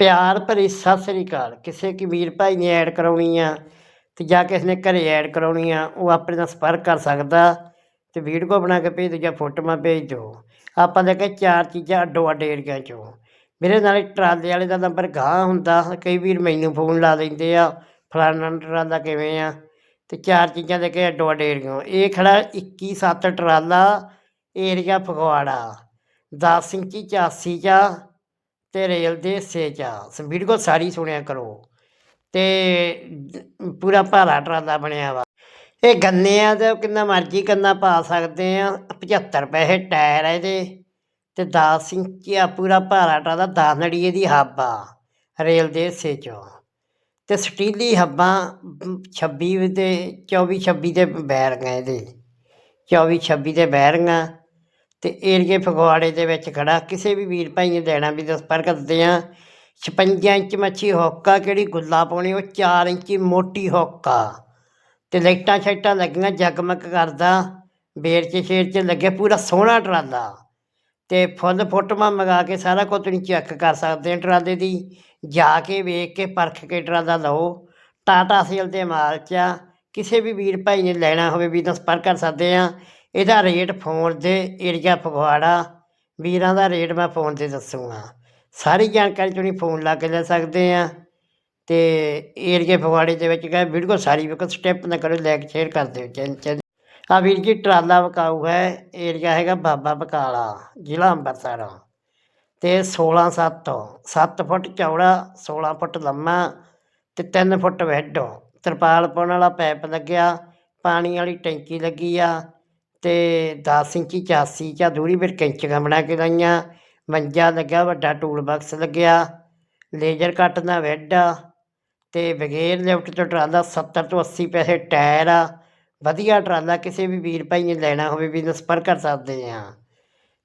ਪਿਆਰ ਭਰੀ ਸਤਿ ਸ੍ਰੀ ਅਕਾਲ। ਕਿਸੇ ਕੀ ਵੀਰ ਭਾਈ ਨੇ ਐਡ ਕਰਾਉਣੀ ਆ ਤੇ ਜਾਂ ਕਿਸੇ ਨੇ ਘਰੇ ਐਡ ਕਰਾਉਣੀ ਆ, ਉਹ ਆਪਣੇ ਨਾਲ ਸੰਪਰਕ ਕਰ ਸਕਦਾ ਤੇ ਵੀਡੀਓ ਬਣਾ ਕੇ ਭੇਜ ਦਿਓ ਜਾਂ ਫੋਟੋਆਂ ਭੇਜ ਦਿਓ ਆਪਾਂ ਲੈ ਕੇ ਚਾਰ ਚੀਜ਼ਾਂ ਅੱਡੋ ਅੱਡ ਏਰੀਆ ਚੋਂ। ਮੇਰੇ ਨਾਲ ਟਰਾਲੇ ਵਾਲੇ ਦਾ ਨੰਬਰ ਗਾਂ ਹੁੰਦਾ, ਕਈ ਵੀਰ ਮੈਨੂੰ ਫੋਨ ਲਾ ਲੈਂਦੇ ਆ, ਫਲਾਣਾ ਟਰਾਲਾ ਕਿਵੇਂ ਆ? ਤੇ ਚਾਰ ਚੀਜ਼ਾਂ ਦੇ ਕੇ ਅੱਡੋ ਅੱਡ ਏਰੀਆ ਇਹ ਖੜਾ 21 ਸੱਤ ਟਰਾਲਾ ਏਰੀਆ ਫਗਵਾੜਾ 10 ਇੰਚੀ 84 ਚਾ ਤੇ ਰੇਲ ਦੇ ਹਿੱਸੇ ਚ ਆ। ਵੀਡੀਓ ਸਾਰੀ ਸੁਣਿਆ ਕਰੋ। ਤੇ ਪੂਰਾ ਭਾਰਾ ਟਰਾਲਾ ਬਣਿਆ ਵਾ। ਇਹ ਗੰਨੇ ਆ ਤੇ ਕਿੰਨਾ ਮਰਜ਼ੀ ਕੰਨਾ ਪਾ ਸਕਦੇ ਆ। 75 ਪੈਸੇ ਟਾਇਰ ਆ ਇਹਦੇ। ਤੇ 10 ਇੰਚ ਆ ਪੂਰਾ ਭਾਰਾ ਟਰਾਲਾ 10 ਨੜੀਏ ਦੀ ਹੱਬ ਆ ਰੇਲ ਦੇ ਹਿੱਸੇ ਚੋਂ। ਤੇ ਸਟੀਲੀ ਹੱਬਾਂ ਮ, 26 ਦੇ 24 26 ਦੇ ਬੈਰਿੰਗ ਆ ਇਹਦੇ। 24 26 ਦੇ ਬੈਰਿੰਗ। ਤੇ ਏਰੀਏ ਫਗਵਾੜੇ ਦੇ ਵਿੱਚ ਖੜਾ। ਕਿਸੇ ਵੀ ਵੀਰ ਭਾਈ ਨੇ ਦੇਣਾ ਵੀ ਦਸ ਕਰਦੇ ਆ। 56 ਇੰਚ ਮੱਛੀ ਹੋਕਾ, ਕਿਹੜੀ ਗੁੱਲਾ ਪਾਉਣੀ, ਉਹ 4 ਇੰਚੀ ਮੋਟੀ ਹੋਕਾ। ਤੇ ਲਾਈਟਾਂ ਛਾਈਟਾਂ ਲੱਗੀਆਂ, ਜਗਮਗ ਕਰਦਾ। ਬੇਰ ਚ ਸ਼ੇਰ ਚ ਲੱਗੇ, ਪੂਰਾ ਸੋਹਣਾ ਟਰਾਲਾ। ਤੇ ਫੁੱਲ ਫੋਟੋਆਂ ਮੰਗਾ ਕੇ ਸਾਰਾ ਕੁਝ ਤੁਸੀਂ ਚੈੱਕ ਕਰ ਸਕਦੇ ਆ ਟਰਾਲੇ ਦੀ। ਜਾ ਕੇ ਵੇਖ ਕੇ, ਪਰਖ ਕੇ ਟਰਾਲਾ ਲਓ। ਟਾਟਾ ਸੇਲ ਦੇ ਮਾਲ ਚ ਆ। ਕਿਸੇ ਵੀ ਵੀਰ ਭਾਈ ਨੇ ਲੈਣਾ ਹੋਵੇ, ਵੀ ਤਾਂ ਸੰਪਰਕ ਕਰ ਸਕਦੇ ਆ। ਇਹਦਾ ਰੇਟ ਫੋਨ ਦੇ ਏਰੀਆ ਫਗਵਾੜਾ, ਵੀਰਾਂ ਦਾ ਰੇਟ ਮੈਂ ਫੋਨ ਤੇ ਦੱਸੂਗਾ। ਸਾਰੀ ਜਾਣਕਾਰੀ ਤੁਸੀਂ ਫੋਨ ਲਾ ਕੇ ਲੈ ਸਕਦੇ ਆ ਤੇ ਏਰੀਆ ਫਗਵਾੜੇ ਦੇ ਵਿੱਚ ਗਏ ਵੀਡੀਓ ਸਾਰੀ ਵੇਖੋ, ਸਟੈਪ ਨਾ ਕਰੋ, ਲਾਈਕ, ਸ਼ੇਅਰ ਕਰ ਦਿਓ ਚੈਨ ਚੈਨ ਆ ਵੀਰ ਜੀ, ਟਰਾਲਾ ਵਕਾਊ ਹੈ, ਏਰੀਆ ਹੈਗਾ ਬਾਬਾ ਬਕਾਲਾ, ਜ਼ਿਲ੍ਹਾ ਅੰਮ੍ਰਿਤਸਰ। ਤੇ 16 7 7 ਫੁੱਟ ਚੌੜਾ 16 ਫੁੱਟ ਲੰਮਾ ਤੇ 3 ਫੁੱਟ ਵਿੱਡ। ਤਰਪਾਲ ਪਾਉਣ ਵਾਲਾ ਪੈਪ ਲੱਗਿਆ, ਪਾਣੀ ਵਾਲੀ ਟੈਂਕੀ ਲੱਗੀ ਆ। ਤੇ 10 ਇੰਚੀ 84 ਚਾ ਦੂਰੀ ਫਿਰ ਕੈਂਚੀਆਂ ਬਣਾ ਕੇ ਲਾਈਆਂ। ਮੰਜਾ ਲੱਗਿਆ ਵੱਡਾ ਟੂਲ ਬਾਕਸ ਲੱਗਿਆ। ਲੇਜ਼ਰ ਕੱਟ ਦਾ ਵੈੱਡ ਆ ਤੇ ਬਗੈਰ ਲਿਫਟ ਤੋਂ ਟਰਾਲਾ 70 ਤੋਂ 80 ਪੈਸੇ ਟਾਇਰ ਆ। ਵਧੀਆ ਟਰਾਲਾ ਕਿਸੇ ਵੀ ਵੀਰ ਭਾਈ ਨੇ ਲੈਣਾ ਹੋਵੇ ਵੀ ਨਾਲ ਸੰਪਰਕ ਕਰ ਸਕਦੇ ਆ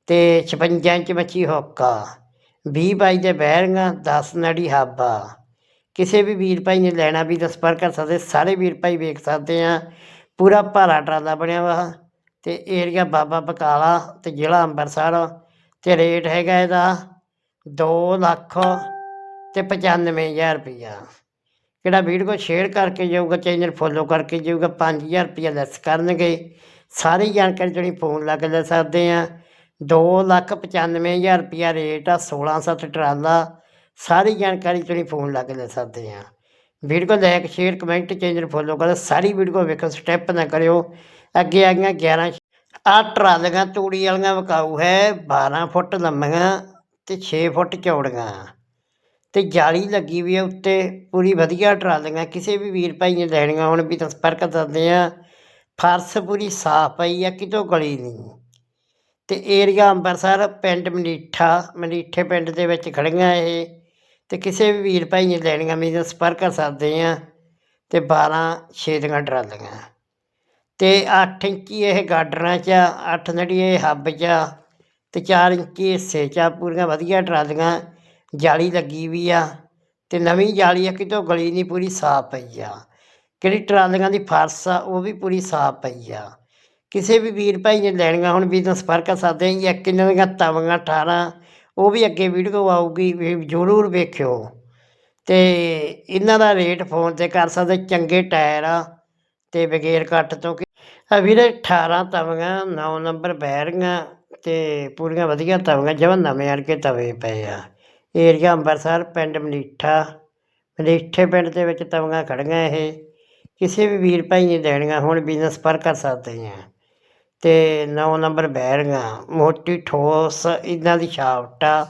ਤੇ 56 ਇੰਚ ਮੱਛੀ ਹੋਕਾ 20 ਬਾਈ ਦੇ ਬੈਰਿੰਗਾਂ 10 ਨੜੀ ਹਾਬਾ। ਕਿਸੇ ਵੀ ਵੀਰ ਭਾਈ ਨੇ ਲੈਣਾ ਵੀ ਤਾਂ ਸੰਪਰਕ ਕਰ ਸਕਦੇ, ਸਾਰੇ ਵੀਰ ਭਾਈ ਵੇਖ ਸਕਦੇ ਆ ਪੂਰਾ ਭਾਰਾ ਟਰਾਲਾ ਬਣਿਆ ਵਾ। ਤੇ ਏਰੀਆ ਬਾਬਾ ਬਕਾਲਾ ਤੇ ਜ਼ਿਲ੍ਹਾ ਅੰਮ੍ਰਿਤਸਰ ਤੇ ਰੇਟ ਹੈਗਾ ਇਹਦਾ 2 ਲੱਖ ਤੇ 95000 ਰੁਪਈਆ ਕਿਹੜਾ ਵੀਡੀਓ ਸ਼ੇਅਰ ਕਰਕੇ ਜਾਊਗਾ ਚੈਨਲ ਫੋਲੋ ਕਰਕੇ ਜਾਊਗਾ 5000 ਰੁਪਈਆ ਲੈਸ ਕਰਨਗੇ। ਸਾਰੀ ਜਾਣਕਾਰੀ ਤੁਸੀਂ ਫੋਨ ਲਾ ਕੇ ਲੈ ਸਕਦੇ ਆ। 2 ਲੱਖ 95000 ਰੁਪਈਆ ਰੇਟ ਆ 16 ਸੱਤ ਟਰਾਲਾ। ਸਾਰੀ ਜਾਣਕਾਰੀ ਤੁਸੀਂ ਫੋਨ ਲਾ ਕੇ ਲੈ ਸਕਦੇ ਆ। Video like share comment channel follow ਕਰੋ। ਸਾਰੀ ਵੀਡੀਓ ਵੇਖੋ ਸਟੈਪ ਨਾ ਕਰਿਓ। ਅੱਗੇ ਆ ਗਈਆਂ 11 ਆ ਟਰਾਲੀਆਂ ਤੂੜੀ ਵਾਲੀਆਂ ਵਿਕਾਊ ਹੈ 12 ਫੁੱਟ ਲੰਮੀਆਂ ਤੇ 6 ਫੁੱਟ ਚੌੜੀਆਂ। ਤੇ ਜਾਲੀ ਲੱਗੀ ਵੀ ਹੈ ਉੱਤੇ, ਪੂਰੀ ਵਧੀਆ ਟਰਾਲੀਆਂ ਕਿਸੇ ਵੀ ਵੀਰ ਭਾਈ ਨੇ ਲੈਣੀਆਂ ਹੁਣ ਵੀ ਤਾਂ ਸੰਪਰਕ ਕਰਦੇ ਆ। ਫਰਸ਼ ਪੂਰੀ ਸਾਫ਼ ਪਈ ਆ, ਕਿਤੋਂ ਗਲੀ ਨਹੀਂ। ਤੇ ਏਰੀਆ ਅੰਮ੍ਰਿਤਸਰ ਪਿੰਡ ਮਨੀਠਾ, ਮਨੀਠੇ ਪਿੰਡ ਦੇ ਵਿੱਚ ਖੜੀਆਂ ਇਹ। ਤੇ ਕਿਸੇ ਵੀ ਵੀਰ ਭਾਈ ਨੇ ਲੈਣੀਆਂ ਵੀ ਤਾਂ ਸੰਪਰਕ ਕਰ ਸਕਦੇ ਆ। ਤੇ 12 ਛੇ ਦੀਆਂ ਟਰਾਲੀਆਂ ਤੇ 8 ਇੰਚੀ ਇਹ ਗਾਡਰਾਂ 'ਚ ਆ 8 ਜਿਹੜੀ ਇਹ ਹੱਬ 'ਚ ਆ, ਤੇ 4 ਇੰਚੀ ਹਿੱਸੇ 'ਚ। ਆ, ਪੂਰੀਆਂ ਵਧੀਆ ਟਰਾਲੀਆਂ ਜਾਲੀ ਲੱਗੀ ਵੀ ਆ ਤੇ ਨਵੀਂ ਜਾਲੀ ਆ ਕਿਤੋਂ ਗਲੀ ਨਹੀਂ ਪੂਰੀ ਸਾਫ਼ ਪਈ ਆ। ਕਿਹੜੀ ਟਰਾਲੀਆਂ ਦੀ ਫਰਸ਼ ਆ ਉਹ ਵੀ ਪੂਰੀ ਸਾਫ਼ ਪਈ ਆ। ਕਿਸੇ ਵੀ ਵੀਰ ਭਾਈ ਨੇ ਲੈਣੀਆਂ ਹੁਣ ਵੀ ਤਾਂ ਸੰਪਰਕ ਕਰ ਸਕਦੇ ਆ ਇੱਕ ਇਹਨਾਂ ਦੀਆਂ ਤਵੀਆਂ 18 ਉਹ ਵੀ ਅੱਗੇ ਵੀਡੀਓ ਆਊਗੀ ਵੀ ਜ਼ਰੂਰ ਵੇਖਿਓ। ਤੇ ਇਹਨਾਂ ਦਾ ਰੇਟ ਫੋਨ ਤੇ ਕਰ ਸਕਦੇ ਚੰਗੇ ਟਾਇਰ ਆ ਤੇ ਬਗੈਰ ਕੱਟ ਤੋਂ ਆ ਵੀਰੇ 18 ਤਵੀਆਂ 9 ਨੰਬਰ ਬੈਰੀਆਂ ਤੇ ਪੂਰੀਆਂ ਵਧੀਆ ਤਵੀਆਂ, ਜਿਵੇਂ ਨਵੇਂ ਆਣ ਕੇ ਤਵੇ ਪਏ ਆ। ਏਰੀਆ ਅੰਮ੍ਰਿਤਸਰ ਪਿੰਡ ਮਲੀਠਾ ਮਲੀਠੇ ਪਿੰਡ ਦੇ ਵਿੱਚ ਤਵੀਆਂ ਖੜੀਆਂ ਇਹ। ਕਿਸੇ ਵੀ ਵੀਰ ਭਾਈ ਨੇ ਲੈਣੀਆਂ ਹੁਣ ਬਿਜ਼ਨਸ ਪਰ ਕਰ ਸਕਦੇ ਆ। ਤੇ 9 ਨੰਬਰ ਬੈਰੀਆਂ, ਮੋਟੀ ਠੋਸ, ਇਹਨਾਂ ਦੀ ਛਾਵਟ ਆ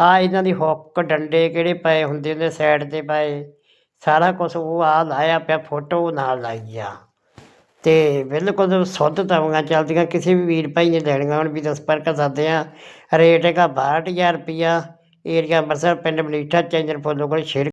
ਆ ਇਹਨਾਂ ਦੀ ਹੁੱਕ ਡੰਡੇ ਕਿਹੜੇ ਪਏ ਹੁੰਦੇ ਨੇ ਸਾਈਡ ਤੇ ਪਏ। ਸਾਰਾ ਕੁਝ ਉਹ ਆ ਲਾਇਆ ਪਿਆ, ਫੋਟੋ ਨਾਲ ਲਾਈ ਆ। ਤੇ ਬਿਲਕੁਲ ਸੁੱਧ ਤਵੀਆਂ ਚੱਲਦੀਆਂ, ਕਿਸੇ ਵੀ ਵੀਰ ਭਾਈ ਨੇ ਲੈਣੀਆਂ ਹੁਣ ਵੀ ਤਾਂ ਸੰਪਰਕ ਕਰ ਸਕਦੇ ਆ। ਰੇਟ ਹੈਗਾ 62000 ਰੁਪਈਆ ਏਰੀਆ ਅੰਮ੍ਰਿਤਸਰ, ਪਿੰਡ ਮਲੀਠਾ ਚੰਜਨ ਫੋਲੋ ਕੋਲ ਸ਼ੇਅਰ